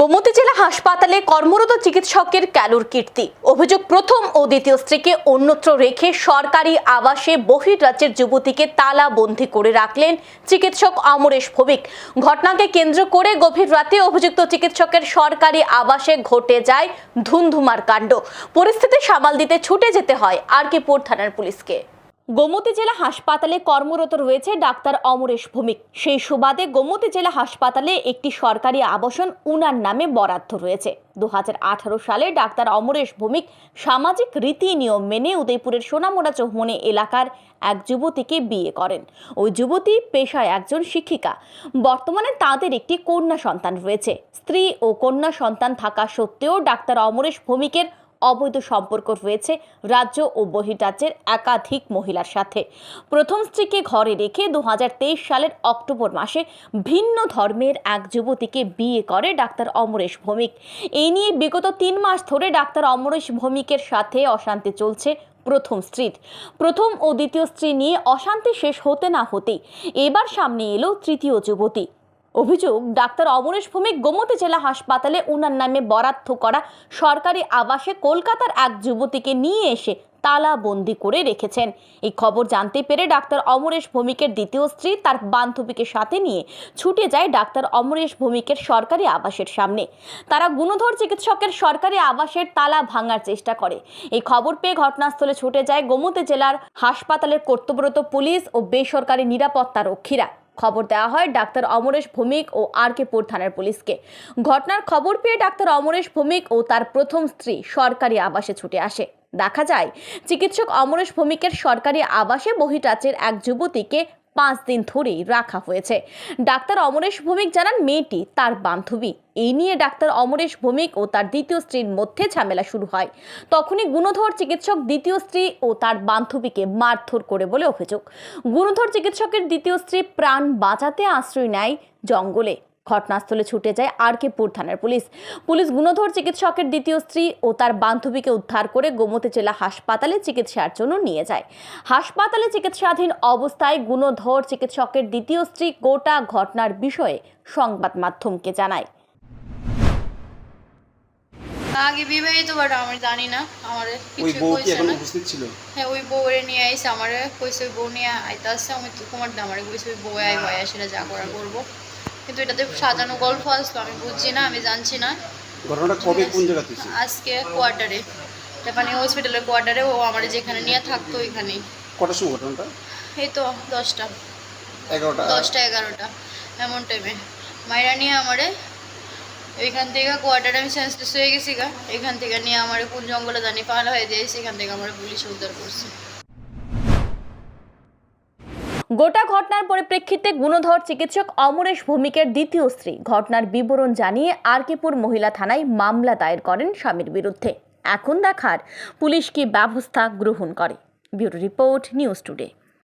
গোমতী জেলা হাসপাতালে কর্মরত চিকিৎসকের ক্যালোর কীর্তি। অভিযোগ প্রথম ও দ্বিতীয় স্ত্রীকে অন্যত্র রেখে সরকারি আবাসে বহির্রাজ্যের যুবতীকে তালা বন্দি করে রাখলেন চিকিৎসক অমরেশ ভৌমিক। ঘটনাকে কেন্দ্র করে গভীর রাতে অভিযুক্ত চিকিৎসকের সরকারি আবাসে ঘটে যায় ধুন্ধুমার কাণ্ড। পরিস্থিতি সামাল দিতে ছুটে যেতে হয় আরকিপুর থানার পুলিশকে। গোমতী জেলা হাসপাতালে কর্মরত রয়েছে ডাক্তার অমরেশ ভৌমিক। সেই সুবাদে গোমতী জেলা হাসপাতালে একটি সরকারি আবাসন উনার নামে বরাদ্দ রয়েছে। দু হাজার আঠারো সালে ডাক্তার অমরেশ ভৌমিক সামাজিক রীতি নিয়ম মেনে উদয়পুরের সোনামোড়া চৌমনে এলাকার এক যুবতীকে বিয়ে করেন। ওই যুবতী পেশায় একজন শিক্ষিকা। বর্তমানে তাদের একটি কন্যা সন্তান রয়েছে। স্ত্রী ও কন্যা সন্তান থাকা সত্ত্বেও ডাক্তার অমরেশ ভৌমিকের অবৈধ সম্পর্ক রয়েছে রাজ্য ও বহিরাজ্যের একাধিক মহিলার সাথে। প্রথম স্ত্রীকে ঘরে রেখে দু হাজার তেইশ সালের অক্টোবর মাসে ভিন্ন ধর্মের এক যুবতীকে বিয়ে করে ডাক্তার অমরেশ ভৌমিক। এই নিয়ে বিগত তিন মাস ধরে ডাক্তার অমরেশ ভৌমিকের সাথে অশান্তি চলছে প্রথম স্ত্রীর। প্রথম ও দ্বিতীয় স্ত্রী নিয়ে অশান্তি শেষ হতে না হতেই এবার সামনে এলো তৃতীয় যুবতী। অভিযোগ, ডাক্তার অমরেশ ভৌমিক গোমতী জেলা হাসপাতালে উনার নামে বরাদ্দ করা সরকারি আবাসে কলকাতার এক যুবতীকে নিয়ে এসে তালা বন্দি করে রেখেছেন। এই খবর জানতে পেরে ডাক্তার অমরেশ ভৌমিকের দ্বিতীয় স্ত্রী তার বান্ধবীকে সাথে নিয়ে ছুটে যায় ডাক্তার অমরেশ ভৌমিকের সরকারি আবাসের সামনে। তারা গুণধর চিকিৎসকের সরকারি আবাসের তালা ভাঙার চেষ্টা করে। এই খবর পেয়ে ঘটনাস্থলে ছুটে যায় গোমতী জেলার হাসপাতালের কর্তব্যরত পুলিশ ও বেসরকারি নিরাপত্তা রক্ষীরা খবর দেওয়া হয় ডাক্তার অমরেশ ভৌমিক ও আর কেপুর থানার পুলিশকে। ঘটনার খবর পেয়ে ডাক্তার অমরেশ ভৌমিক ও তার প্রথম স্ত্রী সরকারি আবাসে ছুটে আসে। দেখা যায়, চিকিৎসক অমরেশ ভৌমিকের সরকারি আবাসে বহিটাচের এক যুবতীকে পাঁচ দিন ধরেই রাখা হয়েছে। ডাক্তার অমরেশ ভৌমিক জানান, মেয়েটি তার বান্ধবী। এই নিয়ে ডাক্তার অমরেশ ভৌমিক ও তার দ্বিতীয় স্ত্রীর মধ্যে ঝামেলা শুরু হয়। তখনই গুণধর চিকিৎসক দ্বিতীয় স্ত্রী ও তার বান্ধবীকে মারধর করে বলে অভিযোগ। গুণধর চিকিৎসকের দ্বিতীয় স্ত্রী প্রাণ বাঁচাতে আশ্রয় নেয় জঙ্গলে। ঘটনাস্থলে ছুটে যায় আর কে পুর থানার পুলিশ। পুলিশ গুণধর চিকিৎসকের দ্বিতীয় স্ত্রী ও তার বান্ধবীকে উদ্ধার করে গোমতী জেলা হাসপাতালে চিকিৎসার জন্য নিয়ে যায়। হাসপাতালে চিকিৎসাধীন অবস্থায় গুণধর চিকিৎসকের দ্বিতীয় স্ত্রী গোটা ঘটনার বিষয়ে সংবাদ মাধ্যমকে জানায়। আগে বিবাহিত বাট আমি জানি না আমার ওই কিছু কইছে না। ছিল? হ্যাঁ ওই বউরে নিয়ে আইসে আমারে কইছে বউ নিয়ে আইতে আসছে আমি তোমার কইছে ওই বউ আই ভাই আসলে যা করা করব। কিন্তু এটাতে সাজানো গল্প আসলো আমি বুঝছি না আমি জানছি না। ঘটনাটা কবে কোন জায়গাতে আজকে কোয়ার্টারে জাপানি হসপিটালের কোয়ার্টারে ও আমার যেখানে নিয়ে থাকতো ওইখানেই। কটার সময় ঘটনাটা? এই তো দশটা। এগারোটা। দশটা এগারোটা এমন টাইমে মায়েরা নিয়ে আমারে এইখান থেকে কোয়ার্টারে আমি সেন্সলেস হয়ে গেছি গা। এখান থেকে নিয়ে আমার কোন জঙ্গলে জানি পালা হয়ে দিয়েছে এখান থেকে আমার পুলিশ উদ্ধার করছে। গোটা ঘটনার পরিপ্রেক্ষিতে গুণধর চিকিৎসক অমরেশ ভৌমিকের দ্বিতীয় স্ত্রী। ঘটনার বিবরণ জানিয়ে আরকিপুর মহিলা থানায় মামলা দায়ের করেন স্বামীর বিরুদ্ধে। এখন দেখার পুলিশ কি ব্যবস্থা গ্রহণ করে? Bureau report, News Today.